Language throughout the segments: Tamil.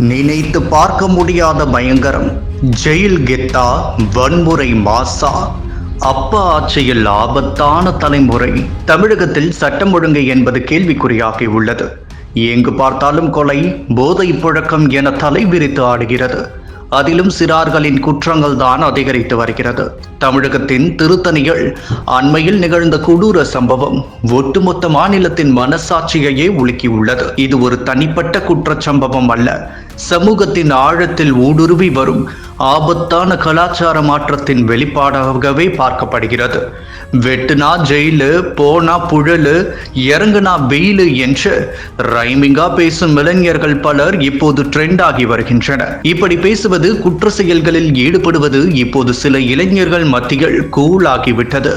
நினைத்து பார்க்க முடியாத பயங்கரம். ஜெயில் கெத்தா வன்முறை மாசா. அப்பா ஆட்சியில் ஆபத்தான தலைமுறை. தமிழகத்தில் சட்டம் ஒழுங்கு என்பது கேள்விக்குறியாகி உள்ளது. எங்கு பார்த்தாலும் கொலை போதை புழக்கம் என தலை விரித்து ஆடுகிறது. அதிலும் சிறார்களின் குற்றங்கள் தான் அதிகரித்து வருகிறது. தமிழகத்தின் திருத்தணியில் அண்மையில் நிகழ்ந்த கொடூர சம்பவம் ஒட்டுமொத்த மாநிலத்தின் மனசாட்சியையே உலுக்கியுள்ளது. இது ஒரு தனிப்பட்ட குற்றச்சம்பவம் அல்ல. சமூகத்தின் ஆழத்தில் ஊடுருவி வரும் ஆபத்தான கலாச்சார மாற்றத்தின் வெளிப்பாடாகவே பார்க்கப்படுகிறது. வெட்டுனா ஜெயிலு போனா புழலு இறங்குனா வெயிலு என்று ரைமிங்கா பேசும் இளைஞர்கள் பலர் இப்போது ட்ரெண்ட் ஆகி வருகின்றனர். இப்படி பேசுவது குற்ற செயல்களில் ஈடுபடுவது இப்போது சில இளைஞர்கள் மத்தியில் கூல் ஆகிவிட்டது.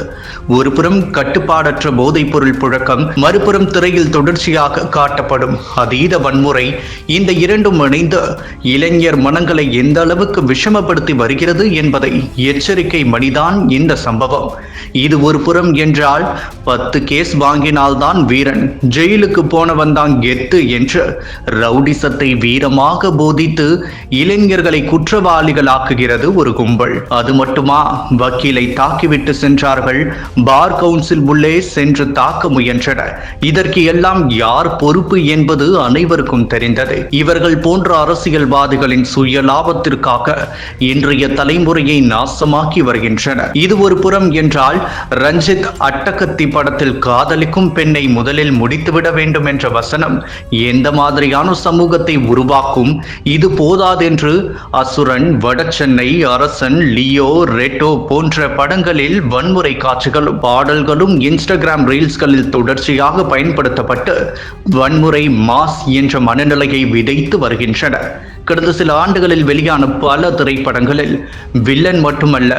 ஒருபுறம் கட்டுப்பாடற்ற போதைப் பொருள் புழக்கம் மறுபுறம் திரையில் தொடர்ச்சியாக காட்டப்படும் அதீத வன்முறை இந்த இரண்டும் இணைந்து இளைஞர் மனங்களை எந்த அளவுக்கு விஷமப்படுத்தி வருகிறது என்பதை எச்சரிக்கை மணிதான் இந்த சம்பவம். இது ஒரு புறம் என்றால் பத்து கேஸ் வாங்கினால்தான் வீரன். ஜெயிலுக்கு போனவன் தான் கெத்து என்று ரவுடிசத்தை வீரமாக போதித்து இளைஞர்களை குற்றவாளிகளாக்குகிறது ஒரு கும்பல். அது மட்டுமா? வக்கீலை தாக்கிவிட்டு சென்றார்கள். பார் கவுன்சில் உள்ளே சென்று தாக்க முயன்றனர். இதற்கு எல்லாம் யார் பொறுப்பு என்பது அனைவருக்கும் தெரிந்தது. இவர்கள் போன்ற அரசியல்வாதிகளின் சுய லாபத்திற்காக இன்றைய தலைமுறையை நாசமாக்கி வருகின்றனர். இது ஒரு புறம் என்றால் ரஞ்சித் அட்டகத்தி படத்தில் காதலிக்கும் பெண்ணை முதலில் முடித்துவிட வேண்டும் என்ற வசனம் எந்த மாதிரியான சமூகத்தை உருவாக்கும்? இது போதாதென்று அசுரன் வடசென்னை அரசன் லியோ ரெட்டோ போன்ற படங்களில் வன்முறை காட்சிகளும் பாடல்களும் இன்ஸ்டாகிராம் ரீல்ஸ்களில் தொடர்ச்சியாக பயன்படுத்தப்பட்டு வன்முறை மாஸ் என்ற மனநிலையை விதைத்து வருகின்றன. கடந்த சில ஆண்டுகளில் வெளியான பல திரைப்படங்களில் வில்லன் மட்டுமல்ல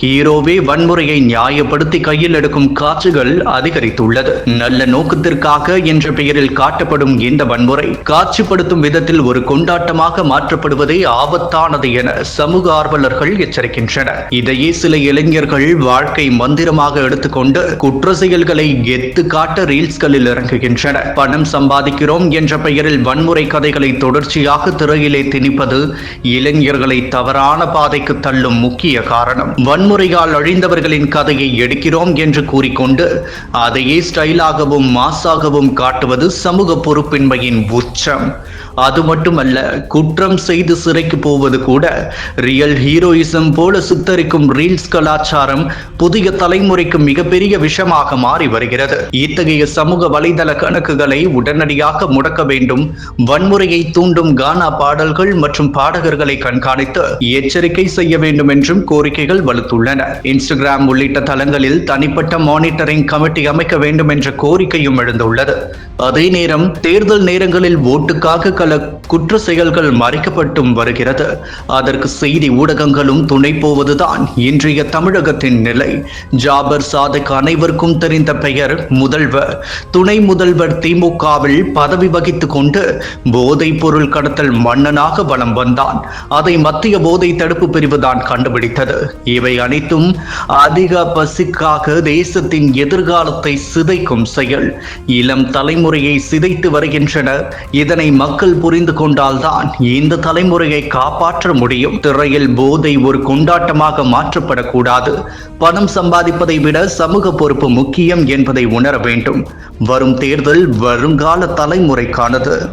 ஹீரோவே வன்முறையை நியாயப்படுத்தி கையில் எடுக்கும் காட்சிகள் அதிகரித்துள்ளது. நல்ல நோக்கத்திற்காக என்ற பெயரில் காட்டப்படும் இந்த வன்முறை காட்சிப்படுத்தும் விதத்தில் ஒரு கொண்டாட்டமாக மாற்றப்படுவதே ஆபத்தானது என சமூக ஆர்வலர்கள் எச்சரிக்கின்றனர். இதையே சில இளைஞர்கள் வாழ்க்கை மந்திரமாக எடுத்துக்கொண்டு குற்ற செயல்களை எத்து காட்ட ரீல்ஸ்களில் இறங்குகின்றனர். பணம் சம்பாதிக்கிறோம் என்ற பெயரில் வன்முறை கதைகளை தொடர்ச்சியாக திரையிலே திணிப்பது இளைஞர்களை தவறான பாதைக்கு தள்ளும் முக்கிய காரணம். வன்முறையால் அழிந்தவர்களின் கதையை எடுக்கிறோம் என்று கூறிக்கொண்டு அதையே ஸ்டைலாகவும் மாசாகவும் காட்டுவது சமூக பொறுப்பின்மையின் உச்சம். அது மட்டுமல்ல குற்றம் செய்து சிறைக்கு போவது கூட ரியல் ஹீரோயிசம் போல சித்தரிக்கும் ரீல்ஸ் கலாச்சாரம் புதிய தலைமுறைக்கு மிகப்பெரிய விஷமாக மாறி வருகிறது. இத்தகைய சமூக வலைதள கணக்குகளை உடனடியாக முடக்க வேண்டும். வன்முறையை தூண்டும் கானா பாடல்கள் மற்றும் பாடகர்களை கண்காணித்து எச்சரிக்கை செய்ய வேண்டும் என்றும் கோரிக்கைகள் வலுத்துள்ளன. இன்ஸ்டாகிராம் உள்ளிட்ட தளங்களில் தனிப்பட்ட மானிட்டரிங் கமிட்டி அமைக்க வேண்டும் என்ற கோரிக்கையும் எழுந்துள்ளது. அதே நேரம் தேர்தல் நேரங்களில் ஓட்டுக்காக பல குற்ற செயல்கள் மறைக்கப்பட்டும் வருகிறது. அதற்கு செய்தி ஊடகங்களும் துணை போவதுதான் இன்றைய தமிழகத்தின் நிலை. ஜாபர் சாதக் அனைவருக்கும் தெரிந்த பெயர் முதல்வர். துணை முதல்வர் திமுகவில் பதவி வகித்து கொண்டு போதைப் பொருள் கடத்தல் மன்னனாக வலம் வந்தான். அதை மத்திய போதை தடுப்பு பிரிவு தான் கண்டுபிடித்தது. இவை அனைத்தும் அதிக பசிக்காக தேசத்தின் எதிர்காலத்தை சிதைக்கும் செயல். இளம் தலைமுறையை சிதைத்து வருகின்றன. இதனை மக்கள் புரிந்து கொண்டால்தான் இந்த தலைமுறையை காப்பாற்ற முடியும். திரையில் போதை ஒரு கொண்டாட்டமாக மாற்றப்படக்கூடாது. பணம் சம்பாதிப்பதை விட சமூக பொறுப்பு முக்கியம் என்பதை உணர வேண்டும். வரும் தேர்தல் வருங்கால தலைமுறைக்கானது.